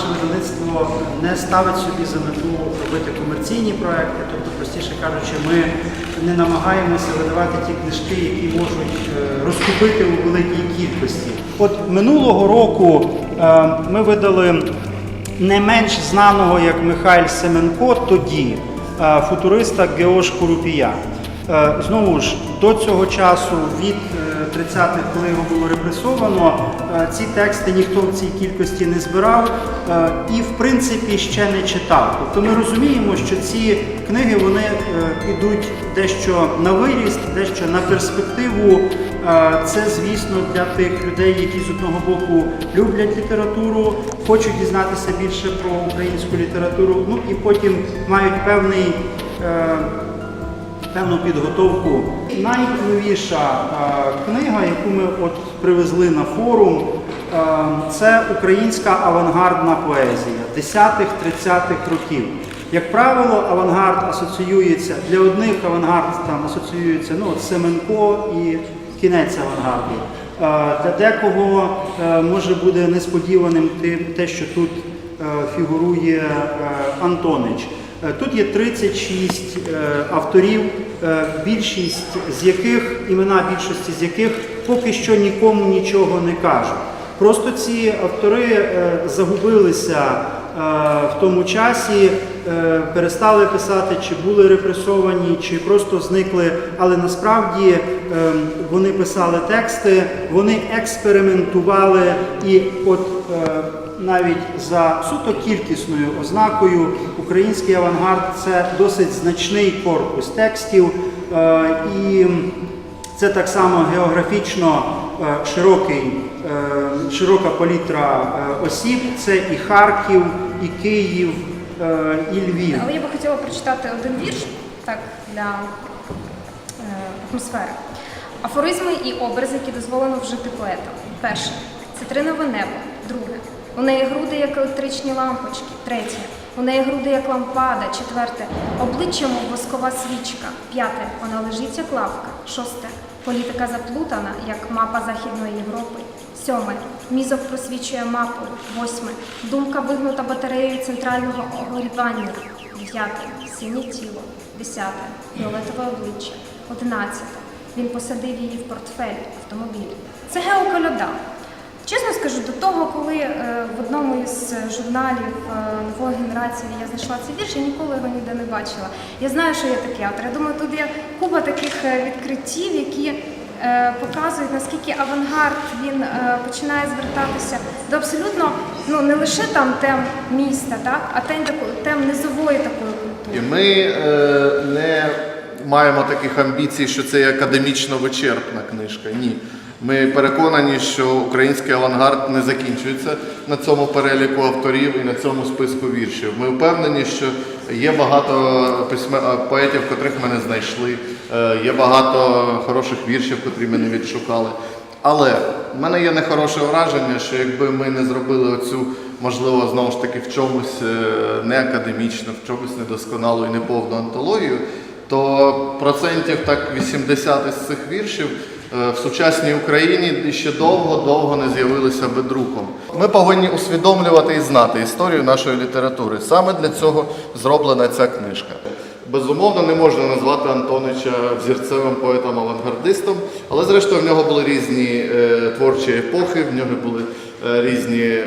наше видавництво не ставить собі за мету робити комерційні проекти, тобто, простіше кажучи, ми не намагаємося видавати ті книжки, які можуть е, розкупити у великій кількості. От минулого року е, ми видали не менш знаного як Михайль Семенко тоді, е, футуриста Геош Курупія. Знову ж до цього часу, від 30-х, коли його було репресовано, е, ці тексти ніхто в цій кількості не збирав е, і, в принципі, ще не читав. Тобто ми розуміємо, що ці книги вони е, ідуть дещо на виріст, дещо на перспективу. Е, Це, звісно, для тих людей, які з одного боку люблять літературу, хочуть дізнатися більше про українську літературу, ну і потім мають певний. Певну підготовку. Найновіша е, книга, яку ми от привезли на форум, е, це українська авангардна поезія 10-30-х років. Як правило, авангард асоціюється для одних авангард там асоціюється ну, Семенко і кінець авангарду. Е, Для декого може буде несподіваним те- що тут фігурує Антонич. Е, Тут є 36 е, авторів, е, більшість з яких, імена більшості з яких поки що нікому нічого не кажуть. Просто ці автори загубилися в тому часі, перестали писати, чи були репресовані, чи просто зникли. Але насправді вони писали тексти, вони експериментували і от. Навіть за суто кількісною ознакою український авангард це досить значний корпус текстів, е, і це так само географічно е, широкий, е, широка палітра осіб. Це і Харків, і Київ, і Львів. Але я би хотіла прочитати один вірш так, для атмосфери. Афоризми і образи, які дозволено вжити поетам. Перше це цитринове небо. Друге. У неї груди, як електричні лампочки. Третє. У неї груди, як лампада. Четверте. Обличчя, мов воскова свічка. П'яте. Вона лежить, як лавка. Шосте. Політика заплутана, як мапа Західної Європи. Сьоме. Мізок просвічує мапу. Восьме. Думка вигнута батареєю центрального огорівання. Дев'яте. Синє тіло. Десяте. Фіолетове обличчя. Одинадцяте. Він посадив її в портфель, автомобіль. Це геоколяда. Чесно скажу, до того, коли е, в одному із журналів е, нової генерації я знайшла цей вірш, я ніколи його ніде не бачила. Я знаю, що є такий автор. Я думаю, тут є купа таких е, відкриттів, які е, показують, наскільки авангард він е, починає звертатися до абсолютно ну не лише там тем міста, так, а тем, тем низової такої культури. І ми е, не маємо таких амбіцій, що це академічно вичерпна книжка. Ні. Ми переконані, що український авангард не закінчується на цьому переліку авторів і на цьому списку віршів. Ми впевнені, що є багато е, поетів, котрих ми не знайшли, е, є багато хороших віршів, котрі ми не відшукали. Але в мене є нехороше враження, що якби ми не зробили оцю, можливо, знову ж таки в чомусь е, не академічно, в чомусь недосконалу і неповну антологію, то процентів так 80 із цих віршів в сучасній Україні ще довго-довго не з'явилися би друком. Ми повинні усвідомлювати і знати історію нашої літератури. Саме для цього зроблена ця книжка. Безумовно, не можна назвати Антонича взірцевим поетом-авангардистом, але зрештою в нього були різні е, творчі епохи, в нього були е, різні е,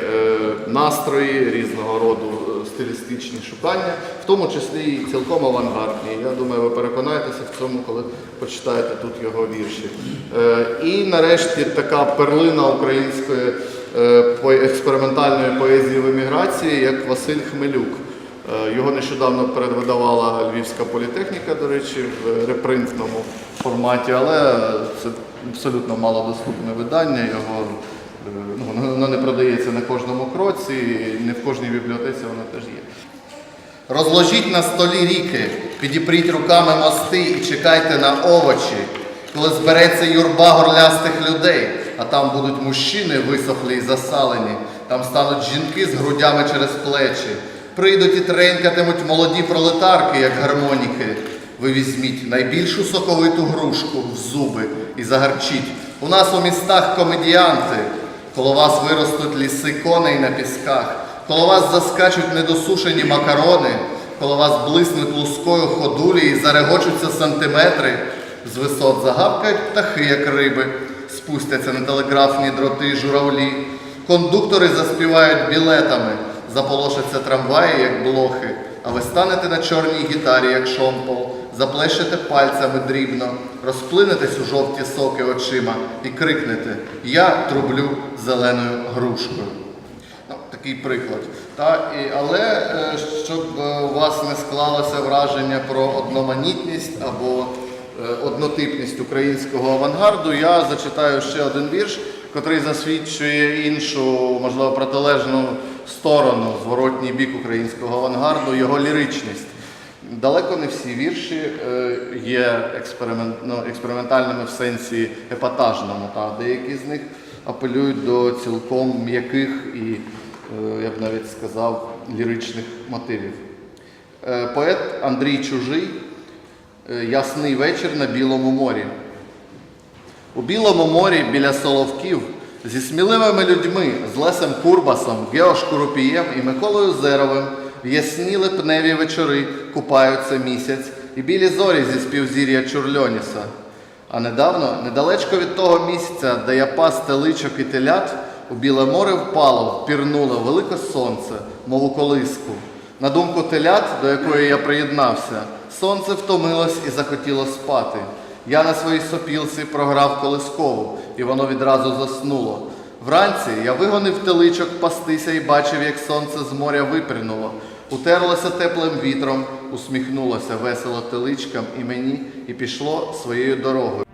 настрої, різного роду е, стилістичні шукання, в тому числі і цілком авангардні. Я думаю, ви переконаєтеся в цьому, коли почитаєте тут його вірші. Е, і нарешті така перлина української е, експериментальної поезії в еміграції, як Василь Хмелюк. Е, Його нещодавно передвидавала Львівська політехніка, до речі, в репринтному форматі, але це абсолютно малодоступне видання. Його ну, воно- воно не продається на кожному кроці, не в кожній бібліотеці воно теж є. Розложіть на столі ріки, підіпріть руками мости і чекайте на овочі, коли збереться юрба горлястих людей, а там будуть мужчини висохлі й засалені, там стануть жінки з грудями через плечі. Прийдуть і тренькатимуть молоді пролетарки, як гармоніки. Ви візьміть найбільшу соковиту грушку в зуби і загарчіть. У нас у містах комедіанти, коло вас виростуть ліси коней на пісках. Коло вас заскачуть недосушені макарони, коло вас блиснуть лускою ходулі і зарегочуться сантиметри. З висот загавкають птахи, як риби, спустяться на телеграфні дроти журавлі. Кондуктори заспівають білетами, заполошаться трамваї, як блохи, а ви станете на чорній гітарі, як шомпол, заплещете пальцями дрібно, розплинетесь у жовті соки очима і крикнете Я трублю зеленою грушкою. Ну, такий приклад. Та, і, але е, щоб е, у вас не склалося враження про одноманітність або е, однотипність українського авангарду, я зачитаю ще один вірш, котрий засвідчує іншу, можливо, протилежну сторону, зворотній бік українського авангарду, його ліричність. Далеко не всі вірші е, є ну, експериментальними в сенсі епатажному. Та деякі з них апелюють до цілком м'яких і, е, я б навіть сказав, ліричних мотивів. Е, Поет Андрій Чужий Ясний вечір на Білому морі. У Білому морі біля Соловків зі сміливими людьми, з Лесем Курбасом, Гео Шкурупієм і Миколою Зеровим в ясні липневі вечори купаються місяць і білі зорі зі співзір'я Чурльоніса. А недавно, недалечко від того місця, де я пас теличок і телят, у біле море впало, впірнуло велике сонце, мов у колиску. На думку телят, до якої я приєднався, сонце втомилось і захотіло спати. Я на своїй сопілці програв колискову, і воно відразу заснуло. Вранці я вигонив теличок пастися і бачив, як сонце з моря випрянуло. Утерлося теплим вітром, усміхнулася весело теличкам і мені, і пішло своєю дорогою.